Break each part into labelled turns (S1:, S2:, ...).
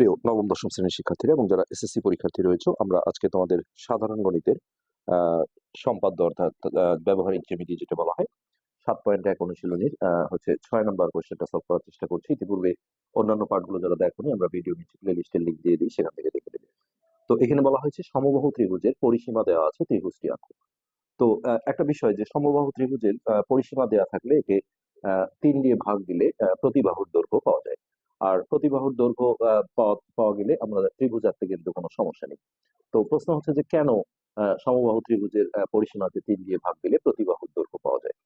S1: প্রিয় নবম দশম শ্রেণির শিক্ষার্থীরা এবং যারা এসএসসি পরীক্ষার্থী রয়েছে আমরা আজকে তোমাদের সাধারণ গণিতের সম্পাদ্য অর্থাৎ ব্যবহারিক জ্যামিতি যেটা বলা হয় সাত পয়েন্ট এক অনুশীলনীর হচ্ছে ছয় নম্বর কোয়েশ্চেনটা সলভ করার চেষ্টা করছি। ইতিপূর্বে অন্যান্য পার্টগুলো যারা দেখোনি আমরা ভিডিও নিচে প্লে লিস্টের লিঙ্ক দিয়ে দিই সেখান থেকে দেখে দেবে তো এখানে বলা হয়েছে সমবাহু ত্রিভুজের পরিসীমা দেওয়া আছে ত্রিভুজটি আঁকো। তো একটা বিষয় যে সমবাহু ত্রিভুজের পরিসীমা দেওয়া থাকলে একে তিন দিয়ে ভাগ দিলে আহ, প্রতি বাহুর দৈর্ঘ্য পাওয়া যায়। আর প্রতি বাহুর দৈর্ঘ্য পাওয়া গেলে আমরা ত্রিভুজ আঁকতে কিন্তু কোনো সমস্যা নেই। তো প্রশ্ন হচ্ছে যে কেন সমবাহু ত্রিভুজের আহ, পরিসীমাকে তিন দিয়ে ভাগ দিলে প্রতি বাহুর দৈর্ঘ্য পাওয়া যায়?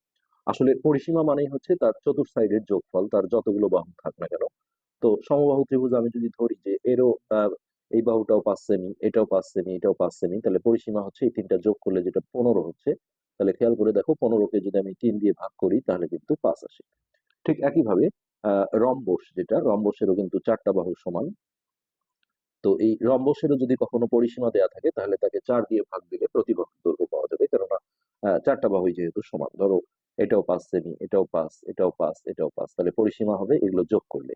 S1: আসলে পরিসীমা মানেই হচ্ছে তার চতুর্থ সাইডের যোগফল তার যতগুলো বাহু থাক না কেন। তো সমবাহু ত্রিভুজ আমি যদি ধরি যে এরও এই বাহুটাও পাঁচ সেমি এটাও পাঁচ সেমি এটাও পাঁচ সেমি তাহলে পরিসীমা হচ্ছে এই তিনটা যোগ করলে যেটা পনেরো হচ্ছে তাহলে খেয়াল করে দেখো পনেরোকে যদি আমি তিন দিয়ে ভাগ করি তাহলে কিন্তু পাঁচ আসে। ঠিক একইভাবে রম্বস যেটা, রম্বসেরও কিন্তু চারটা বাহু সমান। তো এই রম্বসেরও যদি কখনো পরিসীমা দেয়া থাকে, তাহলে তাকে চার দিয়ে ভাগ দিলে প্রতি বাহুর দৈর্ঘ্য পাওয়া যাবে। কেননা চারটা বাহুই যেহেতু সমান, ধরো এটাও পাঁচ সেমি এটাও পাঁচ এটাও পাঁচ এটাও পাঁচ, তাহলে পরিসীমা হবে এগুলো যোগ করলে।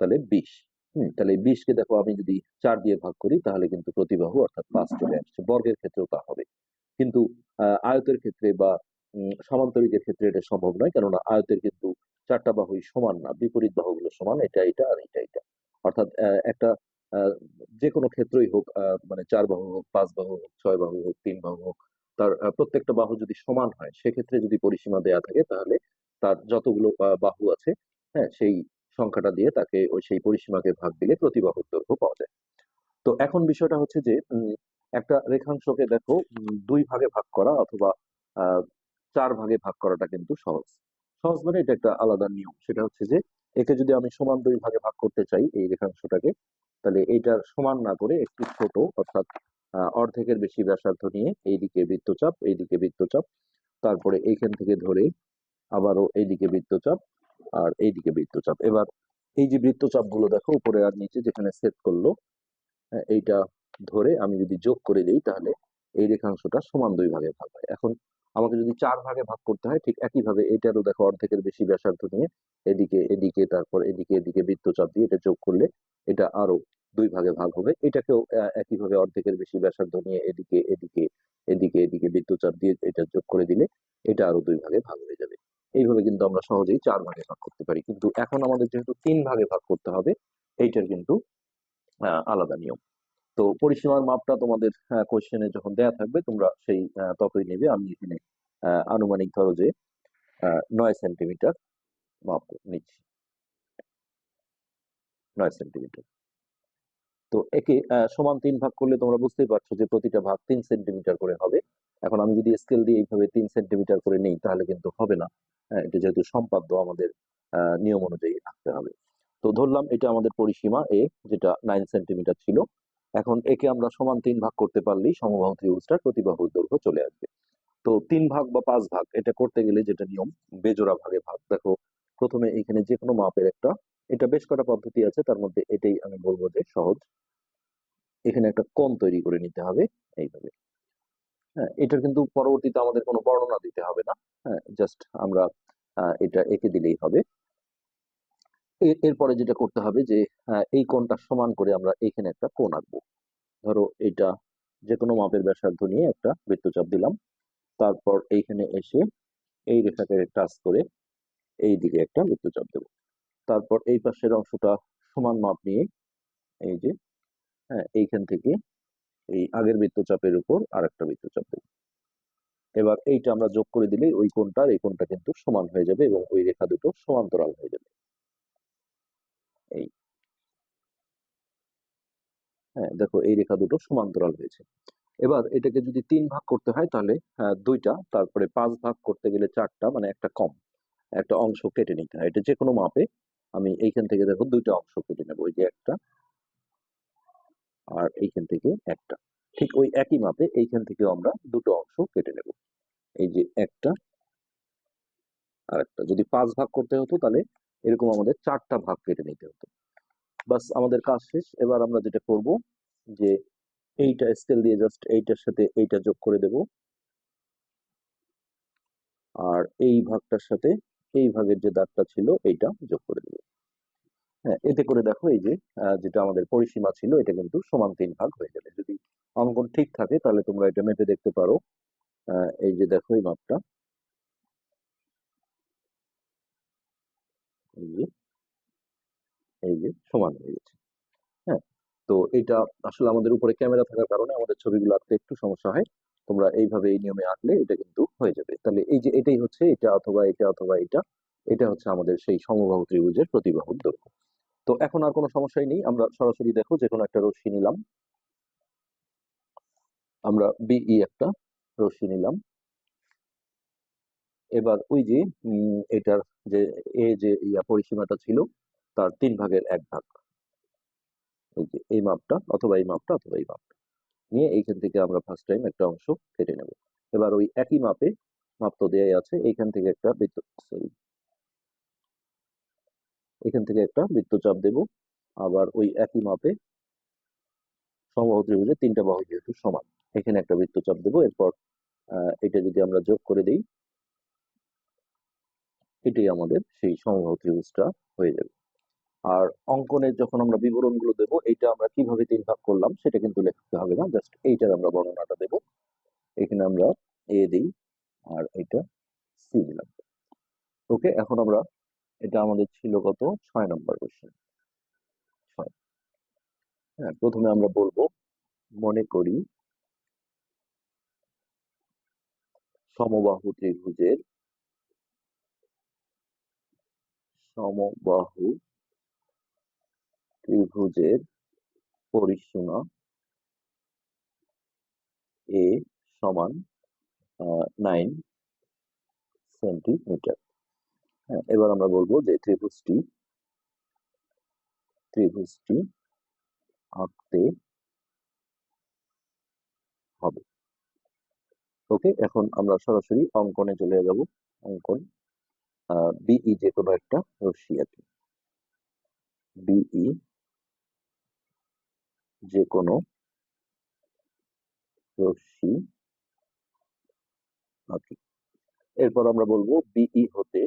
S1: তাহলে বিশ, হম, তাহলে বিশকে দেখো আমি যদি চার দিয়ে ভাগ করি, তাহলে কিন্তু প্রতি বাহু অর্থাৎ পাঁচ চলে আসছে। বর্গের ক্ষেত্রেও তা হবে। কিন্তু আয়তের ক্ষেত্রে বা সমান্তরিকের ক্ষেত্রে এটা সম্ভব নয়। কেননা, আয়তের কিন্তু চারটা বাহুই সমান না, বিপরীত বাহুগুলো সমান, এটা এটা আর এটা এটা। অর্থাৎ একটা যে কোনো ক্ষেত্রই হোক মানে চার বাহু হোক, পাঁচ বাহু হোক, ছয় বাহু হোক, তিন বাহু হোক, তার প্রত্যেকটা বাহু যদি সমান হয়, সেক্ষেত্রে যদি পরিসীমা দেয়া থাকে, তাহলে তার যতগুলো বাহু আছে হ্যাঁ সেই সংখ্যাটা দিয়ে তাকে ওই সেই পরিসীমাকে ভাগ দিলে প্রতি বাহুর দৈর্ঘ্য পাওয়া যায়। তো এখন বিষয়টা হচ্ছে যে একটা রেখাংশকে দেখো দুই ভাগে ভাগ করা অথবা চার ভাগে ভাগ করাটা কিন্তু সহজ। সহজ মানে এটা একটা আলাদা নিয়ম। সেটা হচ্ছে যে, একে যদি আমি সমান দুই ভাগে ভাগ করতে চাই, এই রেখাংশটাকে, তাহলে এইটার সমান না করে একটু ছোট, অর্থাৎ অর্ধেকের বেশি ব্যাসার্ধ নিয়ে এইদিকে বৃত্তচাপ এইদিকে বৃত্তচাপ, তারপরে এইখান থেকে ধরে আবারও এইদিকে বৃত্তচাপ আর এইদিকে বৃত্তচাপ। এবার এই যে বৃত্তচাপগুলো দেখো, উপরে আর নিচে যেখানে সেট করল এইটা ধরে আমি যদি যোগ করে দিই, তাহলে এই রেখাংশটা সমান দুই ভাগে ভাগ হয়। এখন আমাকে যদি চার ভাগে ভাগ করতে হয়, ঠিক একইভাবে এটারও দেখো অর্ধেকের বেশি ব্যাসার্ধ নিয়ে এদিকে এদিকে, তারপর এদিকে এদিকে বৃত্তচাপ দিয়ে এটা যোগ করলে এটা আরও দুই ভাগে ভাগ হবে। এটাকেও একইভাবে অর্ধেকের বেশি ব্যাসার্ধ নিয়ে এদিকে এদিকে এদিকে এদিকে বৃত্তচাপ দিয়ে এটা যোগ করে দিলে এটা আরও দুই ভাগে ভাগ হয়ে যাবে। এইভাবে কিন্তু আমরা সহজেই চার ভাগে ভাগ করতে পারি। কিন্তু এখন আমাদের যেহেতু তিন ভাগে ভাগ করতে হবে, এইটার কিন্তু আলাদা নিয়ম। তো পরিসীমার মাপটা তোমাদের কোশ্চেনে যখন দেয়া থাকবে তোমরা সেই ততই নেবে। আমি এখানে আনুমানিক ধরো যে নয় সেন্টিমিটার মাপ নিচ্ছি। নয় সেন্টিমিটার তো একে সমান তিন ভাগ করলে তোমরা বুঝতেই পারছ যে প্রতিটা ভাগ তিন সেন্টিমিটার করে হবে। এখন আমি যদি স্কেল দিয়ে এইভাবে তিন সেন্টিমিটার করে নেই তাহলে কিন্তু হবে না। হ্যাঁ, এটা যেহেতু সম্পাদ্য আমাদের নিয়ম অনুযায়ী রাখতে হবে। তো ধরলাম এটা আমাদের পরিসীমা এ যেটা নাইন সেন্টিমিটার ছিল। এখন একে আমরা সমান তিন ভাগ করতে পারলেই সমবাহু ত্রিভুজটার প্রতিবাহুর দৈর্ঘ্য চলে আসবে। তো তিন ভাগ বা পাঁচ ভাগ, এটা করতে গেলে যেটা নিয়ম, বেজোড়া ভাগে ভাগ। দেখো, প্রথমে এখানে যে কোনো মাপের একটা, এটা বেশ কটা পদ্ধতি আছে, তার মধ্যে এটাই আমি বলব যে সহজ। এখানে একটা কোণ তৈরি করে নিতে হবে এইভাবে। হ্যাঁ এটার কিন্তু পরবর্তীতে আমাদের কোনো বর্ণনা দিতে হবে না। হ্যাঁ জাস্ট আমরা এটা এঁকে দিলেই হবে। এরপরে যেটা করতে হবে যে আহ, এই কোণটা সমান করে আমরা এখানে একটা কোণ আঁকবো। ধরো এটা যে কোনো মাপের ব্যাসার্ধ নিয়ে একটা বৃত্তচাপ দিলাম। তারপর এইখানে এসে এই রেখাকে টাচ করে এই দিকে একটা বৃত্তচাপ দেবো। তারপর এই পাশের অংশটা সমান মাপ নিয়ে এই যে হ্যাঁ এইখান থেকে এই আগের বৃত্তচাপের উপর আর একটা বৃত্তচাপ দেবো। এবার এইটা আমরা যোগ করে দিলেই ওই কোণটা আর এই কোণটা কিন্তু সমান হয়ে যাবে এবং ওই রেখা দুটো সমান্তরাল হয়ে যাবে। এই হ্যাঁ দেখো এই রেখা দুটো সমান্তরাল হয়েছে। এবার এটাকে যদি তিন ভাগ করতে হয় তাহলে দুইটা, তারপরে পাঁচ ভাগ করতে গেলে চারটা মানে একটা কম, একটা অংশ কেটে নিতে হয়। এটা যে কোনো মাপে আমি এইখান থেকে দেখো দুইটা অংশ কেটে নেব, ওই যে একটা আর এইখান থেকে একটা। ঠিক ওই একই মাপে এইখান থেকে আমরা দুটো অংশ কেটে নেব। এই যে একটা আর একটা। যদি পাঁচ ভাগ করতে হতো তাহলে এরকম আমাদের চারটা ভাগ কেটে নিতে হতো। বাস আমাদের কাজ শেষ। এবার আমরা যেটা করব যে এইটা স্কেল দিয়ে জাস্ট এইটার সাথে এইটা যোগ করে দেব। আর এই ভাগটার সাথে এই ভাগের যে দাগটা ছিল এইটা যোগ করে দেব। হ্যাঁ এতে করে দেখো এই যে যেটা আমাদের পরিসীমা ছিল, এটা কিন্তু সমান তিন ভাগ হয়ে যাবে। যদি অঙ্কন ঠিক থাকে, তাহলে তোমরা এটা মেপে দেখতে পারো। এই যে দেখো এই মাপটা। এই যে এই যে, সমান হয়ে গেছে। হ্যাঁ তো এটা আসলে আমাদের উপরে ক্যামেরা থাকার কারণে আমাদের ছবিগুলো আঁকতে একটু সমস্যা হয়। তোমরা এইভাবে এই নিয়মে আঁকলে এটা কিন্তু হয়ে যাবে। তাহলে এই যে, এটাই হচ্ছে এটা অথবা এটা অথবা এটা এটা হচ্ছে আমাদের সেই সমবাহু ত্রিভুজের প্রতিবাহুর দৈর্ঘ্য। তো এখন আর কোনো সমস্যাই নেই। আমরা সরাসরি দেখো যে কোনো একটা রশ্মি নিলাম। আমরা বিই একটা রশ্মি নিলাম। এবার ওই যে এটার যে, এ যে ইয়া পরিসীমাটা ছিল, তার তিন ভাগের এক ভাগ। এই যে, এই মাপটা, অথবা এই মাপটা, অথবা এই মাপটা। নিয়ে এইখান থেকে আমরা ফার্স্ট টাইম একটা অংশ কেটে নেব। এবার ওই একই মাপে মাপ তো দেয়াই আছে, এইখান থেকে একটা বৃত্ত সরি এখান থেকে একটা বৃত্তচাপ দেব, আবার ওই একই মাপে সমবাহু ত্রিভুজের তিনটা বাহু যেহেতু সমান, এখানে একটা বৃত্তচাপ দেব, এরপর এটা যদি আমরা যোগ করে দিই এটাই আমাদের সেই সমবাহু ত্রিভুজটা হয়ে যাবে। আর অঙ্কনের যখন আমরা বিবরণগুলো দেব এটা আমরা কীভাবে তিন ভাগ করলাম, সেটা কিন্তু লিখতে হবে না জাস্ট এইটার আমরা বর্ণনাটা দেব। এখানে আমরা এ দিই, আর এটা সি দিলাম। ওকে এখন আমরা, এটা আমাদের ছিল কত? ছয় নম্বর কোশ্চেন ছয়। হ্যাঁ প্রথমে আমরা বলব, মনে করি, সমবাহু ত্রিভুজের সমবাহু ত্রিভুজের পরিসীমা এ সমান নাইন সেন্টিমিটার হ্যাঁ এবার আমরা বলব যে ত্রিভুজটি ত্রিভুজটি আঁকতে হবে। ওকে এখন আমরা সরাসরি অঙ্কনে চলে যাব। অঙ্কন বিই যে কোনো একটা রশ্মি আঁকি বিই যে কোনো রশ্মি আঁকি এরপর আমরা বলব বিই হতে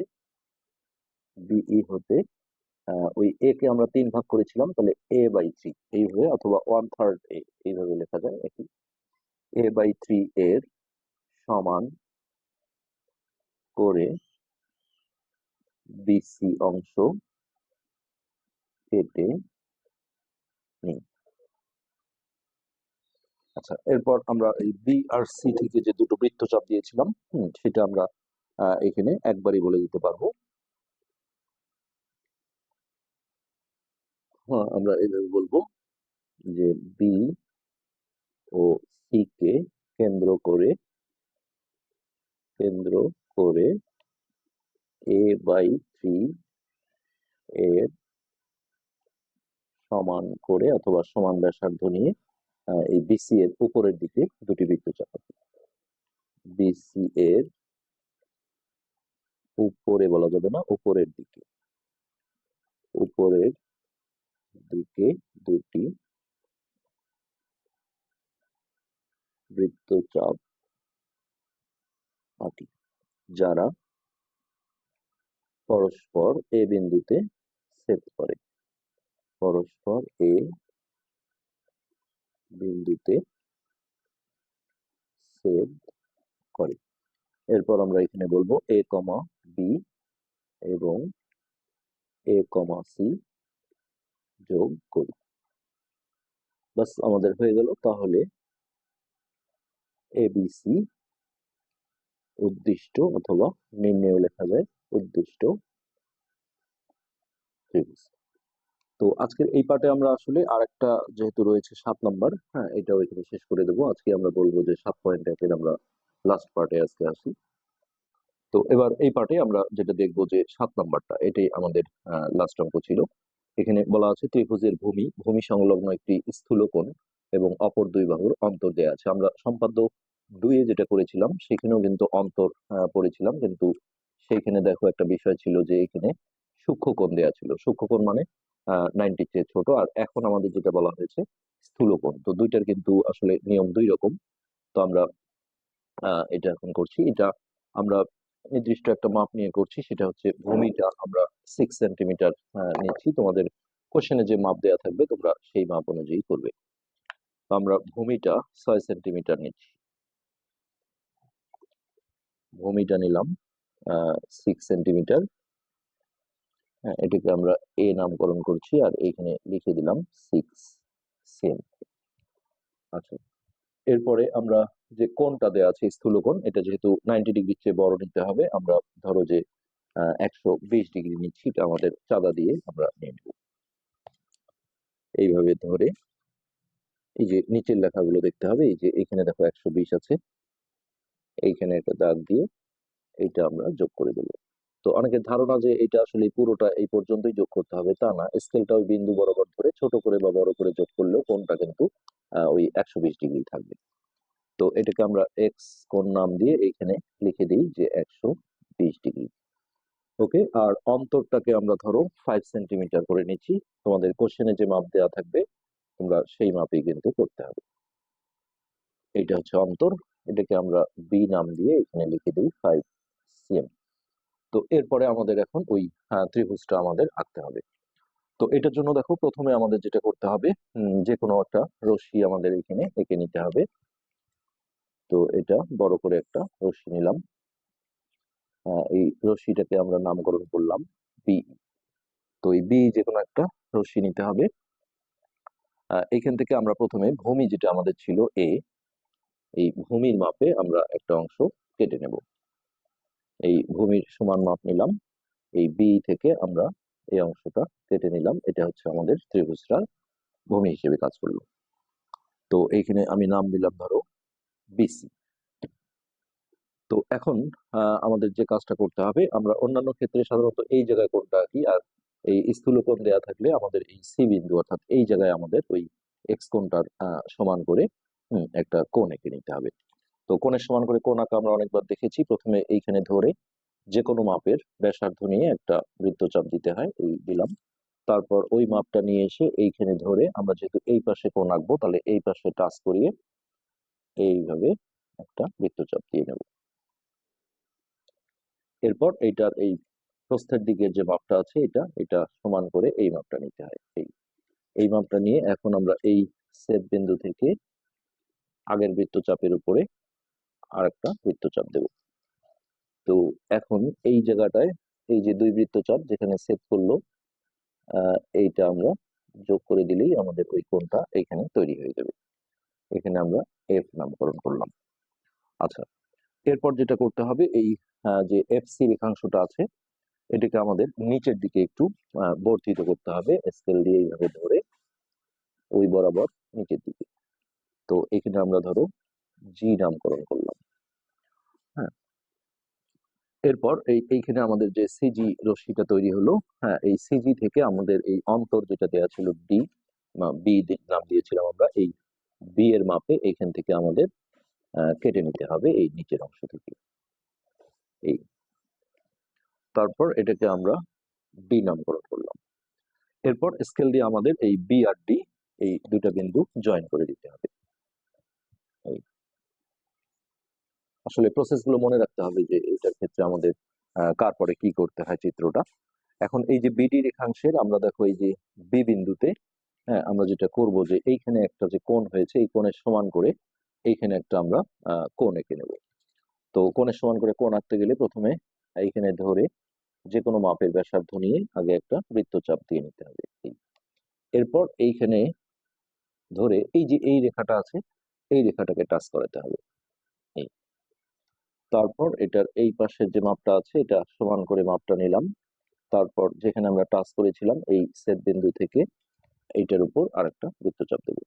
S1: বিই হতে ওই এ কে আমরা তিন ভাগ করেছিলাম, তাহলে এ বাই থ্রি এইভাবে অথবা ওয়ান থার্ড এ এইভাবে লেখা যায় একই এ বাই থ্রি এর সমান করে বিসি অংশ কেটে নিই। আচ্ছা এরপর আমরা এই বি আর সি থেকে যে দুটো বৃত্তচাপ দিয়েছিলাম সেটা আমরা এখানে একবারই বলে দিতে পারব। হ্যাঁ আমরা এভাবে বলব যে বি ও সি কে কেন্দ্র করে কেন্দ্র করে এ বাই থ্রি এর সমান করে অথবা সমান ব্যাসার্ধ নিয়ে এই বিসি এর উপরের দিকে দুটি বৃত্তচাপ বিসি এর উপরে বলা যাবে না, উপরের দিকে। উপরের দিকে দুটি বৃত্তচাপ আঁকি যারা পরস্পর এ বিন্দুতে ছেদ করে। পরস্পর এ বিন্দুতে ছেদ করে। এরপর আমরা এখানে বলব এ কমা বি এবং এ কমা সি যোগ করি। বাস আমাদের হয়ে গেল। তাহলে এবিসি উদ্দিষ্ট অথবা নিম্নেও লেখা যায়। উদ্দিষ্ট। ত্রিভুজ তো আজকের এই পার্টে আমরা আসলে আরেকটা যেহেতু রয়েছে সাত নাম্বার হ্যাঁ এটাও এখানে শেষ করে দেবো। আজকে আমরা বলব যে সাত পয়েন্ট একের আমরা লাস্ট পার্টে আজকে আসি। তো এবার এই পার্টে আমরা যেটা দেখব যে সাত নাম্বারটা, এটাই আমাদের লাস্ট অঙ্ক ছিল। এখানে বলা আছে ত্রিভুজের ভূমি ভূমি সংলগ্ন একটি স্থূলকোণ এবং অপর দুই বাহুর অন্তর দেয়া আছে। আমরা সম্পাদ্য দুইয়ে যেটা করেছিলাম, সেখানেও কিন্তু অন্তর পড়েছিলাম, কিন্তু সেইখানে দেখো একটা বিষয় ছিল যে এখানে সূক্ষ্মকোণ দেওয়া ছিল। সূক্ষ্মকোণ মানে নাইনটির চেয়ে ছোট। আর এখন আমাদের যেটা বলা হয়েছে, স্থূলকোণ। তো দুইটার কিন্তু আসলে নিয়ম দুই রকম। তো আমরা এটা এখন করছি। এটা আমরা নির্দিষ্ট একটা মাপ নিয়ে করছি। সেটা হচ্ছে ভূমিটা আমরা সিক্স সেন্টিমিটার নিচ্ছি। তোমাদের কোশ্চেনে যে মাপ দেওয়া থাকবে, তোমরা সেই মাপ অনুযায়ী করবে। তো আমরা ভূমিটা ছয় সেন্টিমিটার নিচ্ছি। ভূমিটা নিলাম। সিক্স সেন্টিমিটার হ্যাঁ এটাকে আমরা এ নামকরণ করছি আর এখানে লিখে দিলাম সিক্স সেম আচ্ছা এরপরে আমরা যে কোণটা দেওয়া আছে স্থূলকোণ এটা যেহেতু নাইনটি ডিগ্রির চেয়ে বড় নিতে হবে, আমরা ধরো যে একশো বিশ ডিগ্রি নিচ্ছি, এটা আমাদের চাঁদা দিয়ে আমরা নিয়ে নেব। এইভাবে ধরে, এই যে নিচের লেখাগুলো দেখতে হবে, এই যে এখানে দেখো একশো বিশ আছে, এইখানে একটা দাগ দিয়ে এইটা আমরা যোগ করে দেবো। তো অনেকের ধারণা যে এটা আসলে পুরোটা এই পর্যন্তই যোগ করতে হবে, তা না। স্কেলটা ওই বিন্দু বরাবর ধরে ছোট করে বা বড় করে যোগ করলেও কোনটা কিন্তু ওই একশো বিশ ডিগ্রি থাকবে। তো এটাকে আমরা এক্স কোন নাম দিয়ে এইখানে লিখে দিই যে একশো বিশ ডিগ্রি। ওকে? আর অন্তরটাকে আমরা ধরো ফাইভ সেন্টিমিটার করে নিচ্ছি। তোমাদের কোশ্চেনে যে মাপ দেওয়া থাকবে, তোমরা সেই মাপেই কিন্তু করতে হবে। এটা হচ্ছে অন্তর। এটাকে আমরা বি নাম দিয়ে এখানে লিখে দিই ফাইভ সিএম তো এরপরে আমাদের এখন ওই ত্রিভুজটা আমাদের আঁকতে হবে। তো এটার জন্য দেখো প্রথমে আমাদের যেটা করতে হবে যে কোনো একটা রশ্মি আমাদের এখানে এঁকে নিতে হবে। তো এটা বড় করে একটা রশ্মি নিলাম। এই রশ্মিটাকে আমরা নামকরণ করলাম বি তো এই বি যে কোনো একটা রশ্মি নিতে হবে। এখান থেকে আমরা প্রথমে ভূমি যেটা আমাদের ছিল এ এই ভূমির মাপে আমরা একটা অংশ কেটে নেব। এই ভূমির সমান মাপ নিলাম। এই বি থেকে আমরা এই অংশটা কেটে নিলাম। এটা হচ্ছে আমাদের ত্রিভুজটার ভূমি হিসেবে কাজ করল। তো এইখানে আমি নাম দিলাম ধরো বিসি তো এখন আমাদের যে কাজটা করতে হবে, আমরা অন্যান্য ক্ষেত্রে সাধারণত এই জায়গায় কোনটা কি আর এই স্থূলকোণ দেয়া থাকলে আমাদের এই সি বিন্দু অর্থাৎ এই জায়গায় আমাদের ওই এক্স কোণটার সমান করে একটা কোণ এঁকে নিতে হবে। তো কোণের সমান করে কোণ আঁকা আমরা অনেকবার দেখেছি। প্রথমে এইখানে ধরে যে কোনো মাপের ব্যাসার্ধ নিয়ে একটা বৃত্তচাপ দিতে হয়, এই দিলাম। তারপর ওই মাপটা নিয়ে এসে এইখানে ধরে আমরা যেহেতু এই পাশে কোণ আঁকবো, তাহলে এই পাশে টাচ করিয়ে এইভাবে একটা বৃত্তচাপ দিয়ে নেব। এরপর এইটার এই প্রস্থের দিকের যে মাপটা আছে এটা এটা সমান করে এই মাপটা নিতে হয়, এই। এই মাপটা নিয়ে এখন আমরা এই সেট বিন্দু থেকে আগের বৃত্তচাপের উপরে আর একটা বৃত্তচাপ দেব। তো এখন এই জায়গাটায় এই যে দুই বৃত্তচাপ যেখানে সেট করল এইটা আমরা যোগ করে দিলেই আমাদের ওই কোণটা এখানে তৈরি হয়ে যাবে। এখানে আমরা এফ নামকরণ করলাম। আচ্ছা এরপর যেটা করতে হবে, এই যে এফ সি রেখাংশটা আছে, এটাকে আমাদের নিচের দিকে একটু বর্ধিত করতে হবে স্কেল দিয়ে এইভাবে ধরে ওই বরাবর নিচের দিকে। তো এখানে আমরা ধরো জি নামকরণ করলাম। হ্যাঁ। এরপর এই, এইখানে আমাদের যে সিজি রশ্মিটা তৈরি হলো হ্যাঁ এই সিজি থেকে আমাদের এই অন্তর যেটা দেওয়া ছিল ডি বি নাম দিয়েছিলাম আমরা, এই বি এর মাপে এইখান থেকে আমাদের কেটে নিতে হবে এই নিচের অংশ থেকে। এই। তারপর এটাকে আমরা ডি নামকরণ করলাম। এরপর স্কেল দিয়ে আমাদের এই বি আর ডি এই দুটা বিন্দু জয়েন করে দিতে হবে। আসলে প্রসেসগুলো মনে রাখতে হবে যে এটার ক্ষেত্রে আমাদের কার পরে কি করতে হয় চিত্রটা। এখন এই যে বিডি রেখাংশের আমরা দেখো এই যে বি বিন্দুতে হ্যাঁ আমরা যেটা করব যে এইখানে একটা যে কোণ হয়েছে, এই কোণের সমান করে এইখানে একটা আমরা কোণ এঁকে নেব। তো কোণের সমান করে কোণ আঁকতে গেলে প্রথমে এইখানে ধরে যে কোনো মাপের ব্যাসার্ধ নিয়ে আগে একটা বৃত্তচাপ দিয়ে নিতে হবে। এরপর এইখানে ধরে এই যে এই রেখাটা আছে, এই রেখাটাকে টাচ করাতে হবে। তারপর এটার এই পাশের যে মাপটা আছে, এটা সমান করে মাপটা নিলাম। তারপর যেখানে আমরা টাচ করেছিলাম, এই সেট বিন্দু থেকে এইটার উপর আরেকটা বৃত্তচাপ দেব।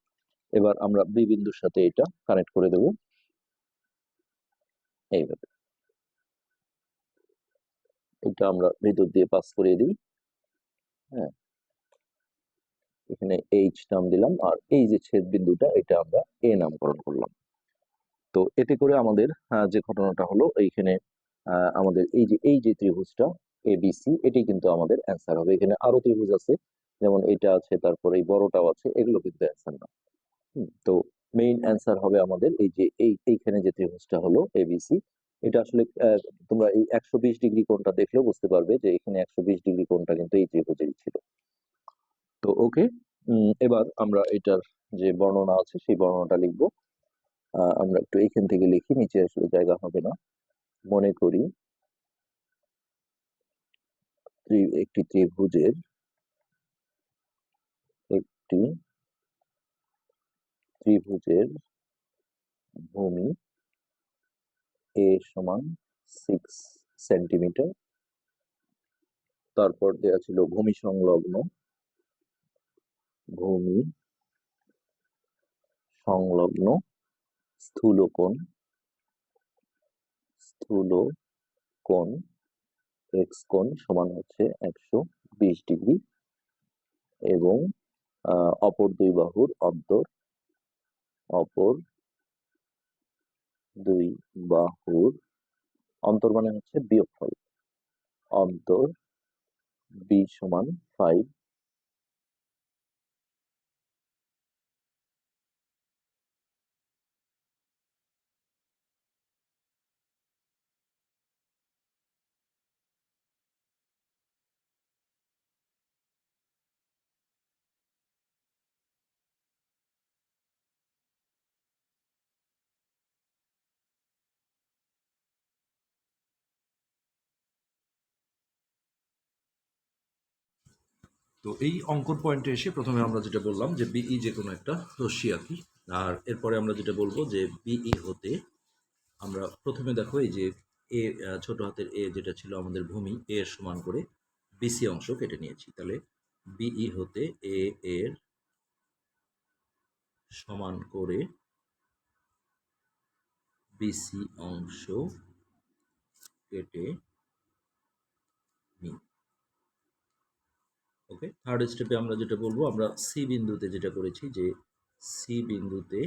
S1: এবার আমরা বি বিন্দুর সাথে এটা কানেক্ট করে দেব। এইভাবে। এটা আমরা ভিতর দিয়ে পাস করিয়ে দিই। হ্যাঁ। এখানে এইচ নাম দিলাম, আর এই যে ছেদ বিন্দুটা, এটা আমরা এ নামকরণ করলাম। তো এতে করে আমাদের যে ঘটনাটা হলো এইখানে আমাদের এই যে এই যে ত্রিভুজটা এ বিসি এটাই কিন্তু আমাদের অ্যান্সার হবে। এখানে আরও ত্রিভুজ আছে, যেমন এটা আছে, তারপর এই বড়টাও আছে, এগুলো কিন্তু অ্যান্সার না। তো মেইন অ্যান্সার হবে আমাদের এই যে, এই, এইখানে যে ত্রিভুজটা হলো এবিসি এটা আসলে তোমরা এই একশো বিশ ডিগ্রি কোণটা দেখলেও বুঝতে পারবে যে এখানে একশো বিশ ডিগ্রি কোণটা কিন্তু এই ত্রিভুজেরই ছিল। তো ওকে এবার আমরা এটার যে বর্ণনা আছে, সেই বর্ণনাটা লিখব। আমরা একটু এখান থেকে লিখি, নিচে আসলে জায়গা হবে না। মনে করি একটি ত্রিভুজের একটি ত্রিভুজের ভূমি এ সমান সিক্স সেন্টিমিটার তারপর দেওয়া ছিল ভূমি সংলগ্ন। ভূমি সংলগ্ন স্থূল কোণ স্থূল কোণ এক্স কোণ সমান হচ্ছে একশো বিশ ডিগ্রি এবং অপর দুই বাহুর অন্তর, অপর দুই বাহুর অন্তর মানে হচ্ছে বিয়োগফল। অন্তর বি সমান ফাইভ
S2: তো এই অঙ্কর পয়েন্টে এসে প্রথমে আমরা যেটা বললাম যে বিই যে কোনো একটা রশ্মি আঁকি আর এরপরে আমরা যেটা বলব যে বিই হতে আমরা প্রথমে দেখো এই যে এ ছোট হাতের এ যেটা ছিল আমাদের ভূমি এ এর সমান করে বিসি অংশ কেটে নিয়েছি। তাহলে বিই হতে এ এর সমান করে বিসি অংশ কেটে নিই ওকে থার্ড স্টেপে আমরা যেটা বলব আমরা সি বিন্দুতে যেটা করেছি যে সি বিন্দুতে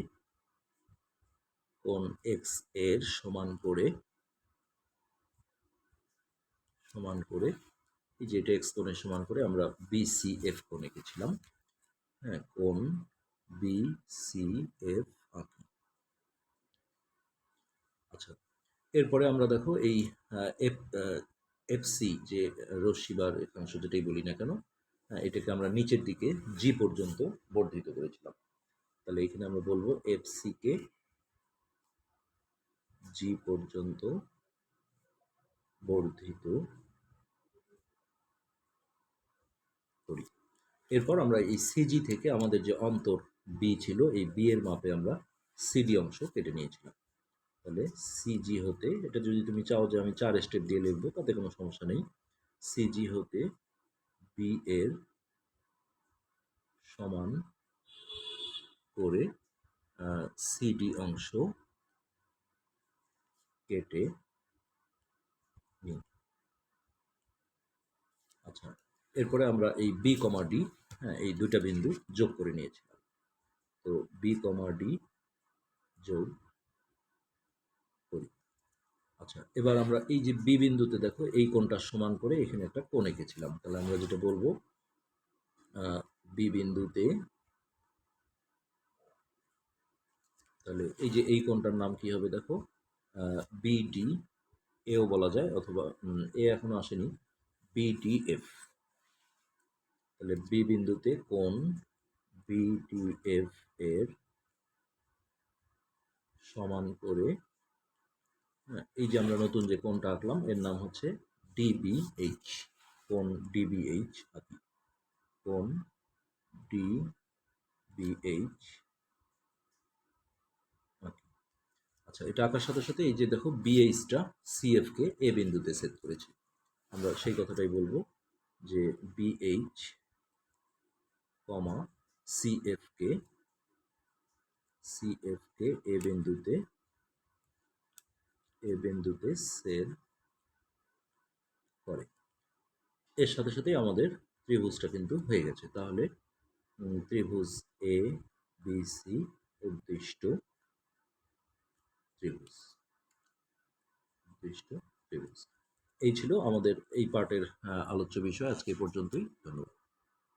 S2: কোন এক্সের সমান করে সমান করে এই যে এক্স কোণের সমান করে আমরা বিসিএফ কোণ এঁকেছিলাম হ্যাঁ কোণ বিসিএফ আঁকি। আচ্ছা এরপরে আমরা দেখো এই এফ এফসি যে রশ্মি বা রেখাংশ যেটাই বলি না কেন হ্যাঁ, এটাকে আমরা নিচের দিকে জি পর্যন্ত বর্ধিত করেছিলাম। তাহলে এখানে আমরা বলব এফসি কে জি পর্যন্ত বর্ধিত করি। এরপর আমরা এই সিজি থেকে আমাদের যে অন্তর বি ছিল, এই বি এর মাপে আমরা সিডি অংশ কেটে নিয়েছিলাম। তাহলে সিজি হতে, এটা যদি তুমি চাও যে আমি চার স্টেপ দিয়ে লিখব, তাতে কোনো সমস্যা নেই। সিজি হতে বি এর সমান করে সিডি অংশ কেটে নিই। আচ্ছা এরপরে আমরা এই বি কমা ডি হ্যাঁ এই দুইটা বিন্দু যোগ করে নিয়েছিলাম। তো বি কমা ডি যোগ আচ্ছা এবার আমরা এই যে বি বিন্দুতে দেখো, এই কোণটা সমান করে এখানে একটা কোণ এঁকেছিলাম। তাহলে আমরা যেটা বলব বি বিন্দুতে, তাহলে এই যে এই কোণটার নাম কি হবে দেখো? বিডি এও বলা যায়, অথবা এ এখনও আসেনি বিডিএফ তাহলে বি বিন্দুতে কোণ বিডিএফ এর সমান করে এই যে আমরা নতুন যে কোণটা আঁকলাম, এর নাম হচ্ছে ডিবিএইচ কোণ ডিবিএইচ আঁকি। কোণ ডিবিএইচ আঁকি। আচ্ছা এটা আঁকার সাথে সাথে এই যে দেখো বিএইচটা সিএফ কে এ বিন্দুতে সেট করেছি। আমরা সেই কথাটাই বলব যে বিএইচ কমা সিএফ কে সিএফ কে এ বিন্দুতে এ বিন্দুতে সেল করে। এর সাথে সাথে আমাদের ত্রিভুজটা কিন্তু হয়ে গেছে। তাহলে ত্রিভুজ এ বি সি উদ্দিষ্ট ত্রিভুজ। উদ্দিষ্ট ত্রিভুজ। এই ছিল আমাদের এই পার্টের আলোচ্য বিষয়। আজকে পর্যন্তই। ধন্যবাদ।